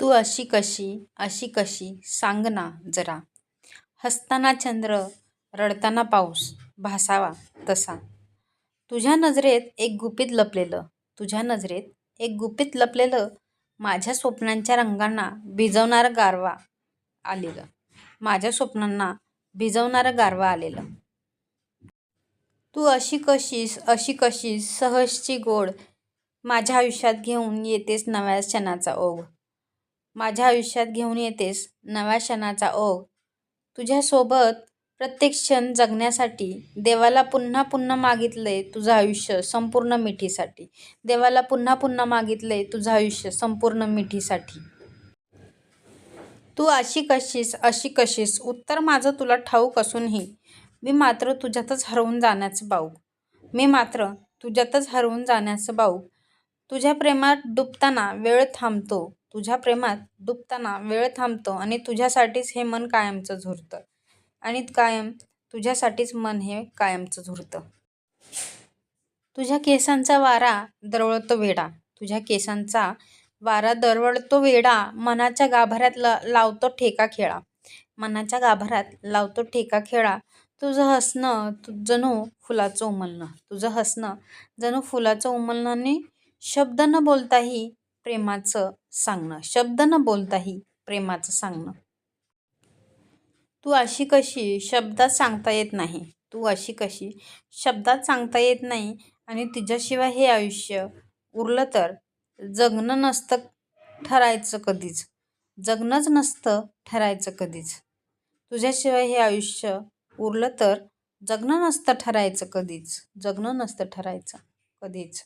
तू अशी कशी अशी कशी सांग ना जरा. हसताना चंद्र रडताना पाऊस भासावा तसा. तुझ्या नजरेत एक गुपित लपलेलं तुझ्या नजरेत एक गुपित लपलेलं माझ्या स्वप्नांच्या रंगांना भिजवणारं गारवा आलेलं. माझ्या स्वप्नांना भिजवणारं गारवा आलेलं. तू अशी कशीस अशी कशी सहजची गोड माझ्या आयुष्यात घेऊन येतेस नव्या क्षणाचा ओघ. माझ्या आयुष्यात घेऊन येतेस नव्या क्षणाचा ओघ. तुझ्यासोबत प्रत्येक क्षण जगण्यासाठी देवाला पुन्हा पुन्हा मागितलंय तुझं आयुष्य संपूर्ण मिठीसाठी. देवाला पुन्हा पुन्हा मागितलंय तुझं आयुष्य संपूर्ण मिठीसाठी. तू अशी कशीस अशी कशीस? उत्तर माझं तुला ठाऊक असूनही मी मात्र तुझ्यातच हरवून जाण्याचं बाऊक. मी मात्र तुझ्यातच हरवून जाण्याचं बाऊक. तुझ्या प्रेमात डुबताना वेळ थांबतो. तुझ्या प्रेमात डुबताना वेळ थांबतो आणि तुझ्यासाठीच हे मन कायमचं झुरतं. आणि कायम तुझ्यासाठीच मन हे कायमचं झुरतं. तुझ्या केसांचा वारा दरवळतो वेडा. तुझ्या केसांचा वारा दरवळतो वेडा. मनाच्या गाभाऱ्यात ला लावतो ठेका खेळा. मनाच्या गाभाऱ्यात लावतो ठेका खेळा. तुझं हसणं तु जणू फुलाचं उमलणं. तुझं हसणं जणू फुलाचं उमलणं आणि शब्द न बोलताही प्रेमाचं सांगणं. शब्द न बोलताही प्रेमाचं सांगणं. तू अशी कशी शब्दात सांगता येत नाही. तू अशी कशी शब्दात सांगता येत नाही आणि तुझ्याशिवाय हे आयुष्य उरलं तर? जगणं नसतं ठरायचं कधीच. जगणंच नसतं ठरायचं कधीच. तुझ्याशिवाय हे आयुष्य उरलं तर? जगणं नसतं ठरायचं कधीच. जगणं नसतं ठरायचं कधीच.